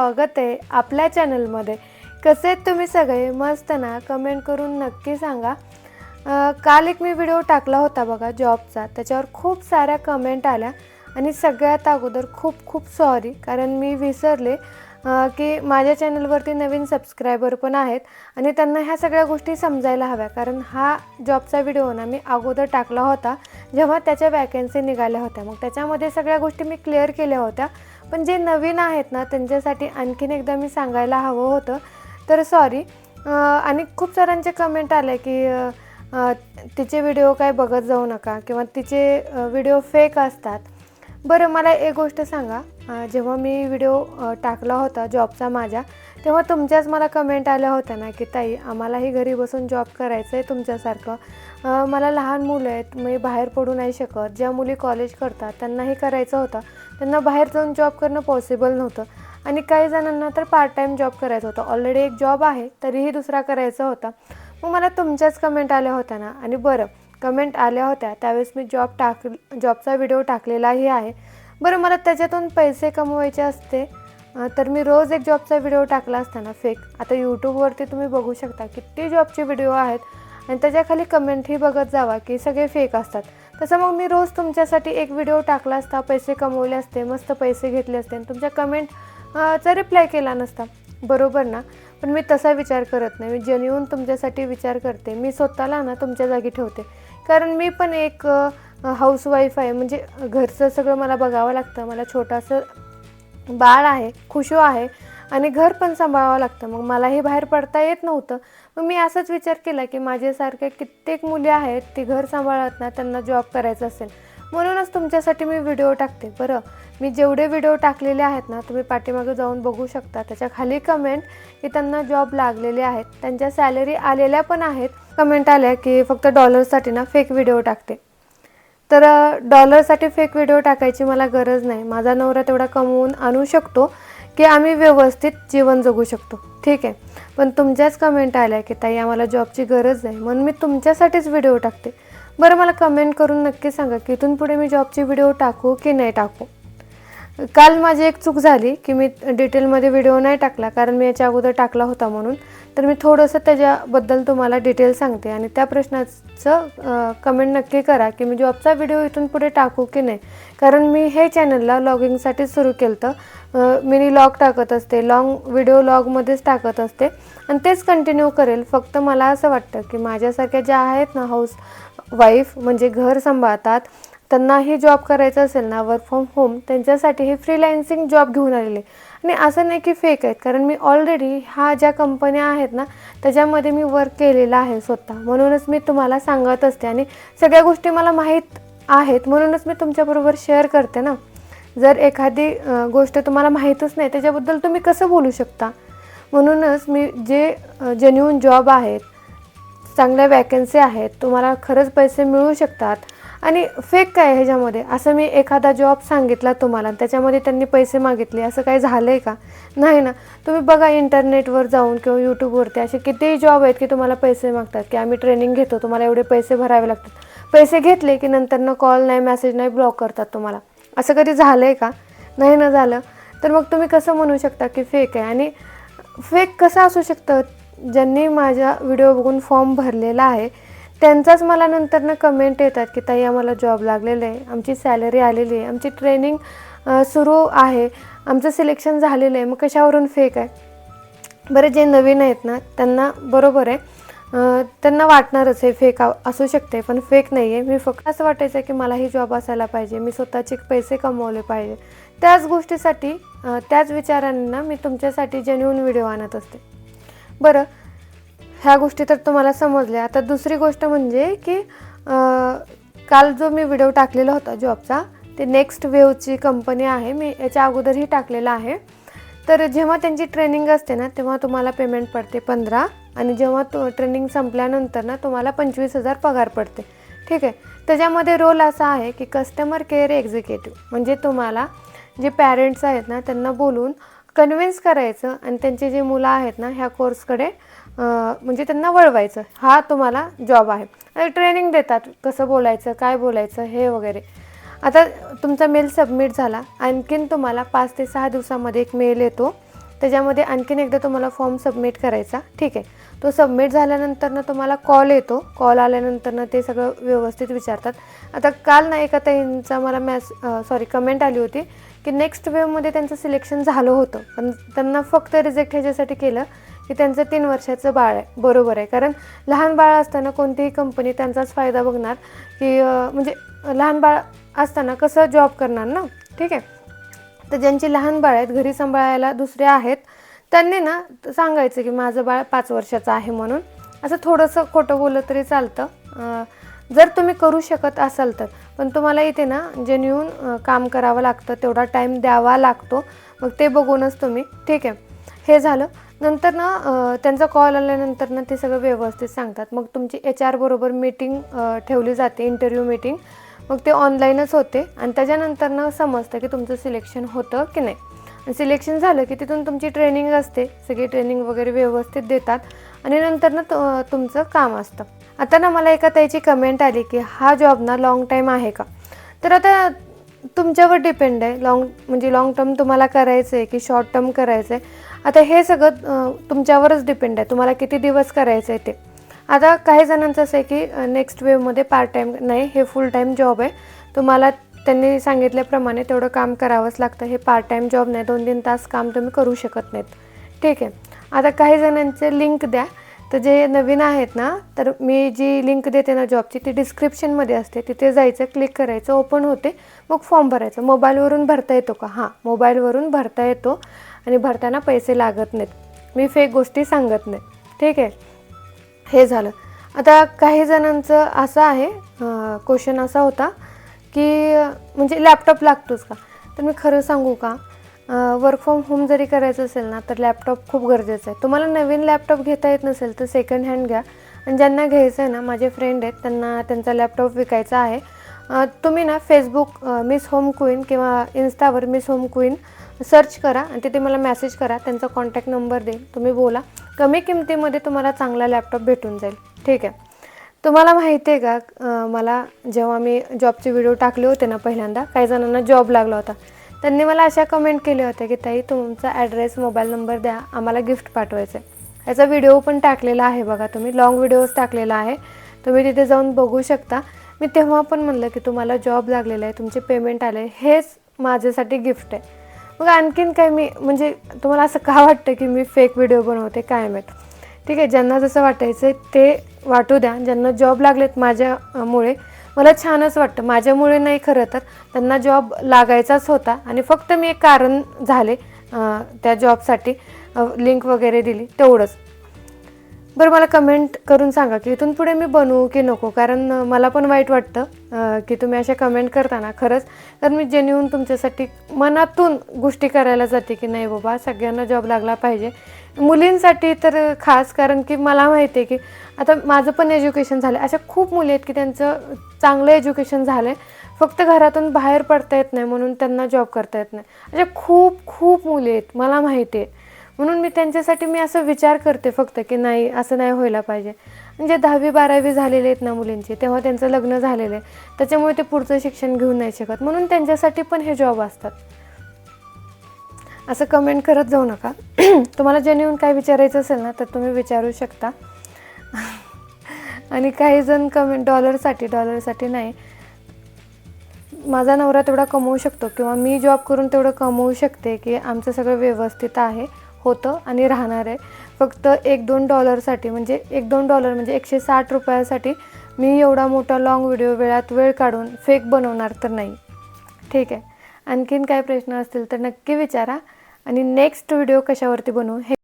स्वागत आहे आपल्या चॅनलमध्ये. कसे आहेत तुम्ही सगळे? मस्त ना? कमेंट करून नक्की सांगा. काल एक मी व्हिडिओ टाकला होता बघा जॉबचा. त्याच्यावर खूप साऱ्या कमेंट आल्या आणि सगळ्यात अगोदर खूप खूप सॉरी कारण मी विसरले की माझ्या चॅनलवरती नवीन सबस्क्रायबर पण आहेत आणि त्यांना ह्या सगळ्या गोष्टी समजायला हव्या. कारण हा जॉबचा व्हिडिओ ना मी अगोदर टाकला होता जेव्हा त्याच्या वॅकन्सी निघाल्या होत्या. मग त्याच्यामध्ये सगळ्या गोष्टी मी क्लिअर केल्या होत्या. पण जे नवीन आहेत ना त्यांच्यासाठी आणखीन एकदा मी सांगायला हवं होतं. तर सॉरी आणि खूप साऱ्यांचे कमेंट आले की तिचे व्हिडिओ काय बघत जाऊ नका किंवा तिचे व्हिडिओ फेक असतात. बरं मला एक गोष्ट सांगा. जेव्हा मी व्हिडिओ टाकला होता जॉबचा माझ्या तेव्हा तुमच्याच मला कमेंट आल्या होत्या ना की ताई आम्हालाही घरी बसून जॉब करायचं आहे तुमच्यासारखं मला लहान मुलं आहेत मी बाहेर पडू नाही शकत. ज्या मुली कॉलेज करतात त्यांनाही करायचं होतं. त्यांना बाहेर जाऊन जॉब करणं पॉसिबल नव्हतं. आणि काही जणांना तर पार्ट टाईम जॉब करायचा होता. ऑलरेडी एक जॉब आहे तरीही दुसरा करायचा होता. मग मला तुमच्याच कमेंट आल्या होत्या ना? आणि बरं कमेंट आल्या होत्या. त्यावेळेस मी जॉब टाक जॉबचा व्हिडिओ टाकलेलाही आहे. बरं मला त्याच्यातून पैसे कमवायचे असते तर मी रोज एक जॉबचा व्हिडिओ टाकला असताना फेक आता यूट्यूबवरती तुम्ही बघू शकता किती जॉबचे व्हिडिओ आहेत. आणि त्याच्याखाली कमेंटही बघत जावा की सगळे फेक असतात. तसं मग मी रोज तुमच्यासाठी एक व्हिडिओ टाकला असता पैसे कमवले असते मस्त पैसे घेतले असते आणि तुमच्या कमेंट चा रिप्लाय केला नसता. बरोबर ना? पण मी तसा विचार करत नाही. मी जेन्युन तुमच्यासाठी विचार करते. मी स्वतःला ना तुमच्या जागी ठेवते. कारण मी पण एक हाऊसवाईफ आहे. म्हणजे घरचं सगळं मला बघावं लागतं. मला छोटंसं बाळ आहे खुशो आहे. आणि घर पण सांभाळावं लागतं. मग मलाही बाहेर पडता येत नव्हतं. मग मी असाच विचार केला की माझ्यासारख्या कित्येक मुली आहेत ती घर सांभाळत ना त्यांना जॉब करायचा असेल. म्हणूनच तुमच्यासाठी मी व्हिडिओ टाकते. बरं मी जेवढे व्हिडिओ टाकलेले आहेत ना तुम्ही पाठीमागे जाऊन बघू शकता. त्याच्याखाली कमेंट की त्यांना जॉब लागलेले आहेत. त्यांच्या सॅलरी आलेल्या पण आहेत. कमेंट आल्या की फक्त डॉलरसाठी ना फेक व्हिडिओ टाकते. तर डॉलरसाठी फेक व्हिडिओ टाकायची मला गरज नाही. माझा नवरा तेवढा कमवून आणू शकतो. की आम्ही व्यवस्थित जीवन जगू शकतो. ठीक आहे? पण तुमच्याच कमेंट आल्या की ताई आम्हाला जॉबची गरज आहे म्हणून मी तुमच्यासाठीच व्हिडिओ टाकते. बरं मला कमेंट करून नक्की सांगा की इथून पुढे मी जॉबची व्हिडिओ टाकू की नाही टाकू? काल माझी एक चूक झाली की मी डिटेलमध्ये व्हिडिओ नाही टाकला कारण मी याच्या अगोदर टाकला होता म्हणून. तर मी थोडंसं त्याच्याबद्दल तुम्हाला डिटेल सांगते. आणि त्या प्रश्नाचं कमेंट नक्की करा की मी जॉबचा व्हिडिओ इथून पुढे टाकू की नाही. कारण मी हे चॅनलला लॉगिंगसाठीच सुरू केलं मी मिनी लॉग टाकत असते लॉंग व्हिडिओ लॉगमध्येच टाकत असते. आणि तेच कंटिन्यू करेल. फक्त मला असं वाटतं की माझ्यासारख्या ज्या आहेत ना हाऊस वाईफ म्हणजे घर सांभाळतात त्यांनाही जॉब करायचा असेल ना वर्क फ्रॉम होम त्यांच्यासाठी हे फ्रीलान्सिंग जॉब घेऊन आलेले. आणि असं नाही की फेक आहेत. कारण मी ऑलरेडी ह्या ज्या कंपन्या आहेत ना त्याच्यामध्ये मी वर्क केलेला आहे स्वतः. म्हणूनच मी तुम्हाला सांगत असते. आणि सगळ्या गोष्टी मला माहीत आहेत. म्हणूनच मी तुमच्याबरोबर शेअर करते ना. जर एखादी गोष्ट तुम्हाला माहीतच नाही त्याच्याबद्दल तुम्ही कसं बोलू शकता? म्हणूनच मी जे जेन्युन जॉब आहेत चांगल्या वॅकन्सी आहेत तुम्हाला खरंच पैसे मिळू शकतात. आणि फेक काय आहे ह्याच्यामध्ये? असं मी एखादा जॉब सांगितला तुम्हाला आणि त्याच्यामध्ये त्यांनी पैसे मागितले असं काही झालं आहे का? नाही ना. तुम्ही बघा इंटरनेटवर जाऊन किंवा यूट्यूबवरती असे कितीही जॉब आहेत की तुम्हाला पैसे मागतात की आम्ही ट्रेनिंग घेतो तुम्हाला एवढे पैसे भरावे लागतात. पैसे घेतले की नंतर कॉल नाही मेसेज नाही ब्लॉक करतात तुम्हाला. असं कधी झालं आहे का? नाही ना झालं. तर मग तुम्ही कसं म्हणू शकता की फेक आहे? आणि फेक कसं असू शकतं? ज्यांनी माझ्या व्हिडिओ बघून फॉर्म भरलेला आहे त्यांचाच मला नंतरनं कमेंट येतात की ताई आम्हाला जॉब लागलेलं आहे. आमची सॅलरी आलेली आहे. आमची ट्रेनिंग सुरू आहे. आमचं सिलेक्शन झालेलं आहे. मग कशावरून फेक आहे? बरं जे नवीन आहेत ना त्यांना बरोबर आहे. त्यांना वाटणारच हे फेक असू शकते पण फेक नाही आहे मी फक्त असं वाटायचं आहे की मलाही जॉब असायला पाहिजे. मी स्वतःचे पैसे कमवले पाहिजे. त्याच गोष्टीसाठी त्याच विचारांना मी तुमच्यासाठी जेन्युन व्हिडिओ आणत असते. बरं ह्या गोष्टी तर तुम्हाला समजल्या. आता दुसरी गोष्ट म्हणजे की काल जो मी व्हिडिओ टाकलेला होता जॉबचा ते नेक्स्ट वेवची कंपनी आहे. मी याच्या अगोदरही टाकलेला आहे. तर जेव्हा त्यांची ट्रेनिंग असते ना तेव्हा तुम्हाला पेमेंट पडते पंधरा आणि जेव्हा तो ट्रेनिंग संपल्यानंतर ना तुम्हाला पंचवीस हजार पगार पडते. ठीक आहे? त्याच्यामध्ये रोल असा आहे की कस्टमर केअर एक्झिक्युटिव्ह म्हणजे तुम्हाला जे पॅरेंट्स आहेत ना त्यांना बोलून कन्व्हिन्स करायचं आणि त्यांचे जे मुलं आहेत ना ह्या कोर्सकडे म्हणजे त्यांना वळवायचं हा तुम्हाला जॉब आहे. आणि ट्रेनिंग देतात कसं बोलायचं काय बोलायचं हे वगैरे. आता तुमचा मेल सबमिट झाला आणखीन तुम्हाला पाच ते सहा दिवसामध्ये एक मेल येतो. त्याच्यामध्ये आणखीन एकदा तुम्हाला फॉर्म सबमिट करायचा ठीक आहे. तो सबमिट झाल्यानंतर ना तुम्हाला कॉल येतो. कॉल आल्यानंतर ना ते सगळं व्यवस्थित विचारतात. आता काल ना एका ताईंचा मला मॅस सॉरी कमेंट आली होती की नेक्स्ट वेवमध्ये त्यांचं सिलेक्शन झालं होतं. पण त्यांना फक्त रिजेक्ट ह्याच्यासाठी केलं. की त्यांचं तीन वर्षाचं बाळ आहे. बरोबर आहे. कारण लहान बाळ असताना कोणतीही कंपनी त्यांचाच फायदा बघणार की म्हणजे लहान बाळ असताना कसं जॉब करणार ना? ठीक आहे? तर ज्यांची लहान बाळ आहेत घरी सांभाळायला दुसरे आहेत त्यांनी ना सांगायचं की माझं बाळ पाच वर्षाचं आहे म्हणून. असं थोडंसं खोटं बोललं तरी चालतं. जर तुम्ही करू शकत असाल तर. पण तुम्हाला इथे ना जेन्युन काम करावं लागतं तेवढा टाईम द्यावा लागतो. मग ते बघूनच तुम्ही ठीक आहे? हे झालं. नंतर ना त्यांचा कॉल आल्यानंतर ना ते सगळं व्यवस्थित सांगतात. मग तुमची एच आर बरोबर मीटिंग ठेवली जाते इंटरव्ह्यू मीटिंग मग ते ऑनलाईनच होते. आणि त्याच्यानंतर ना समजतं की तुमचं सिलेक्शन होतं की नाही. आणि सिलेक्शन झालं की तिथून तुमची ट्रेनिंग असते. सगळी ट्रेनिंग वगैरे व्यवस्थित देतात. आणि नंतर ना तु- तुमचं काम असतं. आता ना मला एका त्याची कमेंट आली की हा जॉब ना लाँग टाईम आहे का? तर आता तुमच्यावर डिपेंड आहे. लाँग म्हणजे लाँग टर्म तुम्हाला करायचं आहे की शॉर्ट टर्म करायचं आहे आता हे सगळं तुमच्यावरच डिपेंड आहे. तुम्हाला किती दिवस करायचं आहे ते. आता काही जणांचं असं आहे की नेक्स्ट वेवमध्ये पार्ट टाईम नाही हे फुल टाईम जॉब आहे. तुम्हाला त्यांनी सांगितल्याप्रमाणे तेवढं काम करावंच लागतं. हे पार्ट टाईम जॉब नाही दोन तीन तास काम तुम्ही करू शकत नाहीत. ठीक आहे. आता काही जणांचे लिंक द्या. तर जे नवीन आहेत ना तर मी जी लिंक देते ना जॉबची ती डिस्क्रिप्शनमध्ये असते. तिथे जायचं क्लिक करायचं ओपन होते मग फॉर्म भरायचं. मोबाईलवरून भरता येतो का? हां मोबाईलवरून भरता येतो. आणि भरताना पैसे लागत नाहीत. मी फेक गोष्टी सांगत नाही. ठीक आहे? हे झालं. आता काही जणांचं असं आहे क्वेश्चन असा होता की म्हणजे लॅपटॉप लागतोच का? तर मी खरं सांगू का? वर्क फ्रॉम होम जरी करायचं असेल ना तर लॅपटॉप खूप गरजेचं आहे. तुम्हाला नवीन लॅपटॉप घेता येत नसेल तर सेकंड हँड घ्या. आणि ज्यांना घ्यायचं आहे ना माझे फ्रेंड आहेत त्यांना त्यांचा लॅपटॉप विकायचा आहे. तुम्ही ना फेसबुक मिस होम क्वीन किंवा इन्स्टावर मिस होम क्वीन सर्च करा आणि तिथे मला मॅसेज करा त्यांचा कॉन्टॅक्ट नंबर देईल तुम्ही बोला. कमी किमतीमध्ये तुम्हाला चांगला लॅपटॉप भेटून जाईल. ठीक आहे. तुम्हाला माहिती आहे का मला जेव्हा मी जॉबचे व्हिडिओ टाकले होते ना पहिल्यांदा काही जणांना जॉब लागला होता. त्यांनी मला अशा कमेंट केल्या होत्या की ताई तुमचा ॲड्रेस मोबाईल नंबर द्या आम्हाला गिफ्ट पाठवायचं आहे. याचा व्हिडिओ पण टाकलेला आहे बघा तुम्ही लॉंग व्हिडिओज टाकलेला आहे. तुम्ही तिथे जाऊन बघू शकता. मी तेव्हा पण म्हणलं की तुम्हाला जॉब लागलेला आहे तुमचे पेमेंट आले हेच माझ्यासाठी गिफ्ट आहे. मग आणखीन काय मी म्हणजे तुम्हाला असं का वाटतं की मी फेक व्हिडिओ बनवते? काय माहीत. ठीक आहे ज्यांना जसं वाटायचं आहे ते वाटू द्या. ज्यांना जॉब लागलेत माझ्यामुळे मला छानच वाटतं. माझ्यामुळे नाही खरं तर. त्यांना जॉब लागायचाच होता आणि फक्त मी एक कारण झाले त्या जॉबसाठी लिंक वगैरे दिली तेवढंच. बरं मला कमेंट करून सांगा की इथून पुढे मी बनवू की नको? कारण मला पण वाईट वाटतं की तुम्ही अशा कमेंट करताना खरंच तर मी जेन्युन तुमच्यासाठी मनातून गोष्टी करायला जाते की नाही बाबा सगळ्यांना जॉब लागला पाहिजे. मुलींसाठी तर खास कारण की मला माहिती आहे की आता माझं पण एज्युकेशन झालं अशा खूप मुली आहेत की त्यांचं चांगलं एज्युकेशन झालं आहे फक्त घरातून बाहेर पडता येत नाही म्हणून त्यांना जॉब करता येत नाही. अशा खूप खूप मुली आहेत मला माहिती आहे. म्हणून मी त्यांच्यासाठी मी असं विचार करते फक्त की नाही असं नाही व्हायला पाहिजे. म्हणजे दहावी बारावी झालेले आहेत ना मुलींचे तेव्हा त्यांचं लग्न झालेलं आहे. त्याच्यामुळे ते पुढचं शिक्षण घेऊ नाही शकत. म्हणून त्यांच्यासाठी पण हे जॉब असतात. असं कमेंट करत जाऊ नका. तुम्हाला जेन्युन काय विचारायचं असेल ना तर तुम्ही विचारू शकता. आणि काही जण कमेंट डॉलरसाठी डॉलरसाठी नाही. माझा नवरा तेवढा कमवू शकतो किंवा मी जॉब करून तेवढं कमवू शकते की आमचं सगळं व्यवस्थित आहे. होतं आणि राहणार आहे. फक्त एक दोन डॉलरसाठी म्हणजे एक दोन डॉलर म्हणजे एकशे साठ रुपयासाठी मी एवढा मोठा लाँग व्हिडिओ वेळात वेळ काढून फेक बनवणार तर नाही. ठीक आहे. आणखीन काय प्रश्न असतील तर नक्की विचारा आणि नेक्स्ट व्हिडिओ कशावरती बनवू हे